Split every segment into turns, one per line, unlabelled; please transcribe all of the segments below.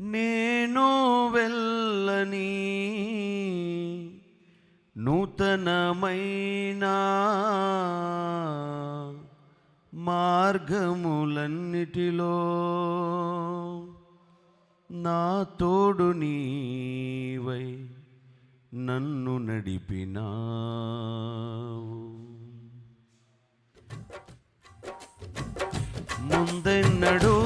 నేను వెళ్ళని నూతనమైన మార్గములన్నిటిలో నా తోడు నీవై నన్ను నడిపినావు. ముందెన్నడూ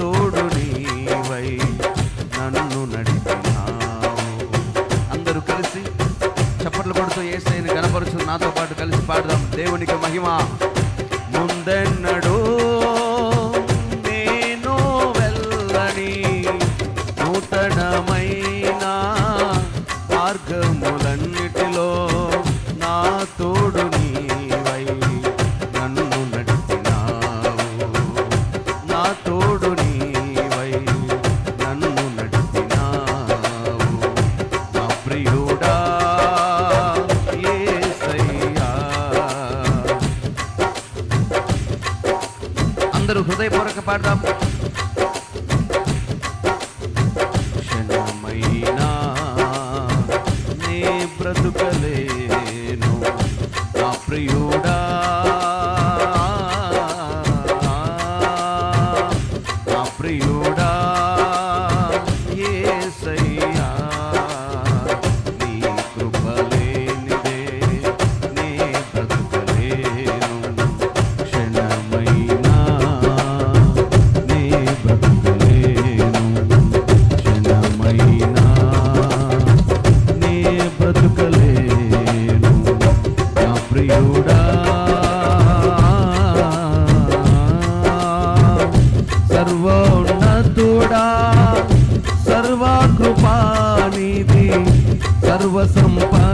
తోడు నీవై నన్ను నడిపినావు. అందరూ కలిసి చప్పట్లు కొడుతూ ఏసైని కనపరుచు నాతో పాటు కలిసి పాడదాం. దేవునికి మహిమ. ముందెన్నడూ నేను అందరూ హృదయపూర్వక పాడదాం. క్షణమైనా నే బ్రతుకలేను నా ప్రియుడా. నా ప్రియుడా.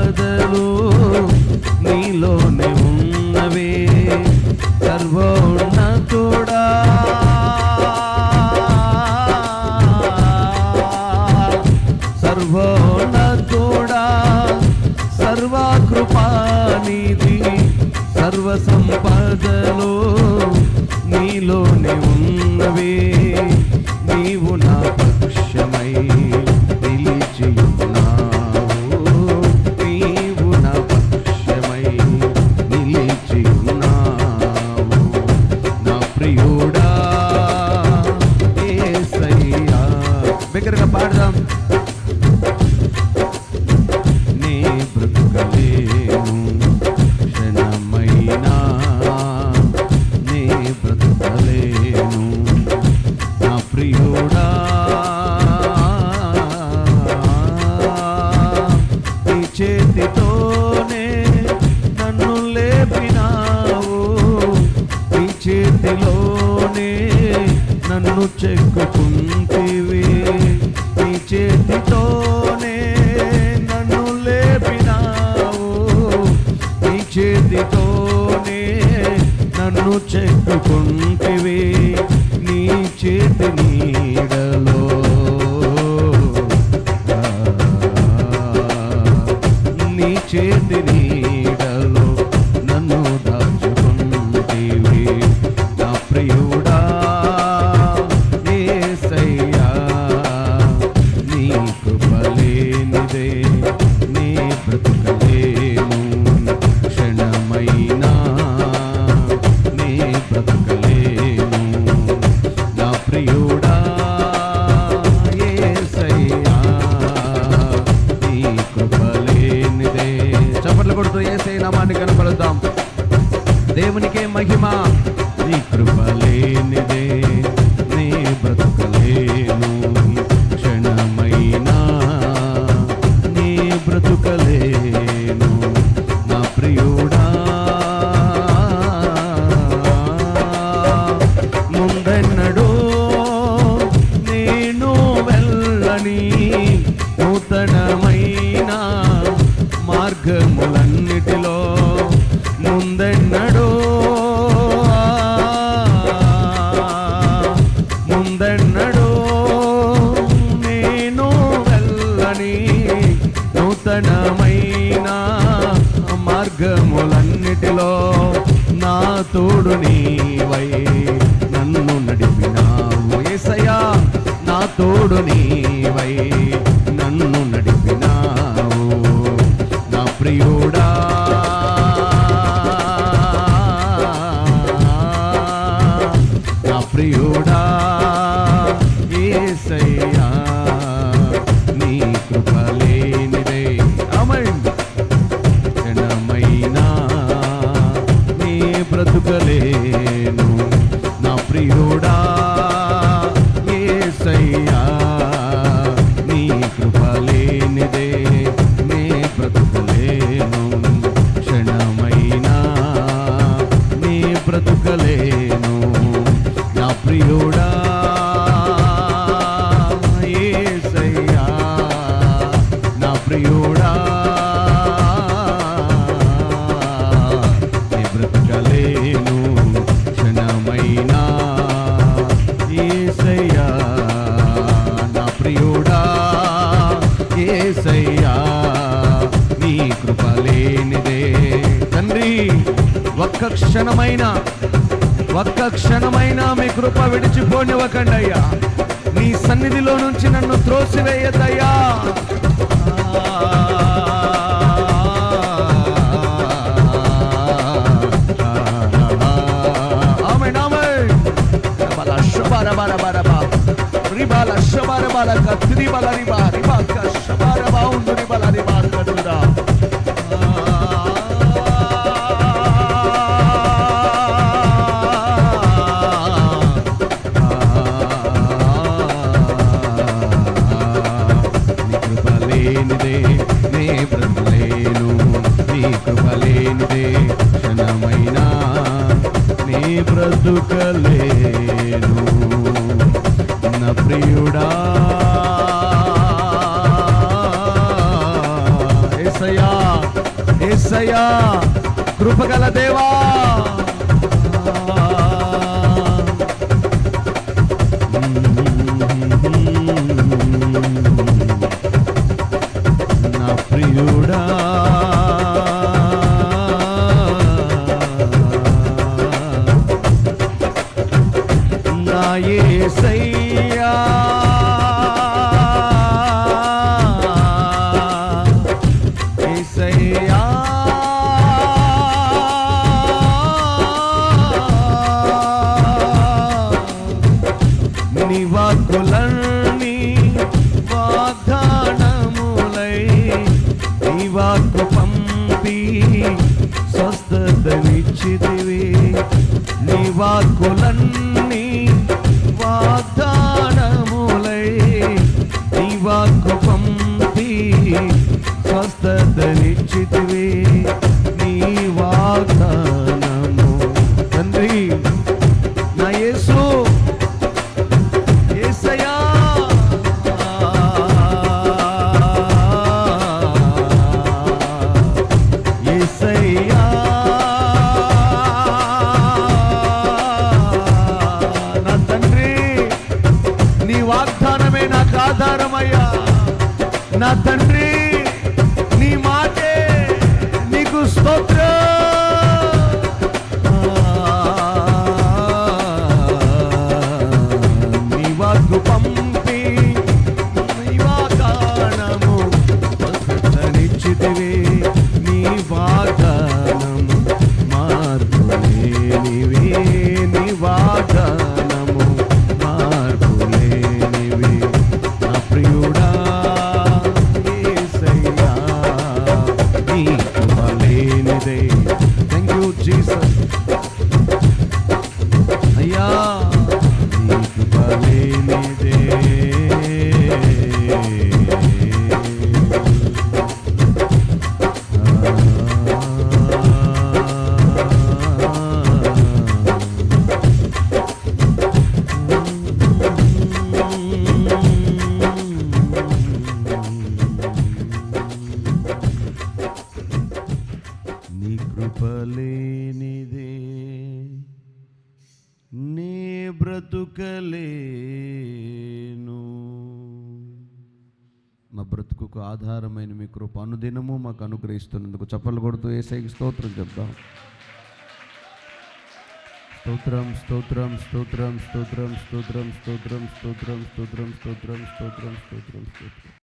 సంపదలు నీలోనే ఉన్నవే. సర్వోన్నతుడా సర్వోన్నతుడా సర్వకృపానిధి సర్వ సంపదలు నీలోనే ఉన్నవే. నీవు నా పక్షమై పాడదాం నీ బ్రతుకలేను క్షణమైనా. నీ బ్రతుకలేను నా ప్రియుడా. నీ చేతితోనే నన్ను లేపినావు. నీ చేతిలోనే నన్ను చెక్కుకుంటివి చేతితోనే నన్ను లేపినావు. నీ చేతితోనే నన్ను చెక్కుకుంటివి నీ చేతి నీడలో మహిమ. నీ కృప లేనిదే నీ బ్రతుకలేను క్షణమైనా. నీ బ్రతుకలేను ఏసయా నా తోడు నీవై క్షణమైన ఒక్క క్షణమైన మీ కృప విడిచిపోనివ్వకండి అయ్యా నీ సన్నిధిలో నుంచి నన్ను త్రోసివేయదయ్యా రిబాల శబాల బాల కత్తిరి బల బ్రతుకలేను. నా ప్రియుడా. ఏసయా ఏసయా కృపగల దేవా. స్వస్థతనిచ్చితివి. నీ వాక్కులన్నీ వాగ్దానములై నీ వాక్కు పంపి స్వస్థతనిచ్చితివి. నీ వాగ్దానము. తండ్రి నా యేసు ఆధారమయ్యా. నా తండ్రి నీ మాటే నీకు స్తోత్ర. నీ వాకు పంపి నీ వాకాణము బ్రతుకుకు ఆధారమైన మీ కృప అనుదినము మాకు అనుగ్రహిస్తున్నందుకు చప్పలు కొడుతూ ఏసైకి స్తోత్రం చెప్దాం స్తోత్రం స్తోత్రం స్తోత్రం స్తోత్రం స్తోత్రం స్తోత్రం స్తోత్రం స్తోత్రం స్తోత్రం స్తోత్రం స్తోత్రం స్తోత్రం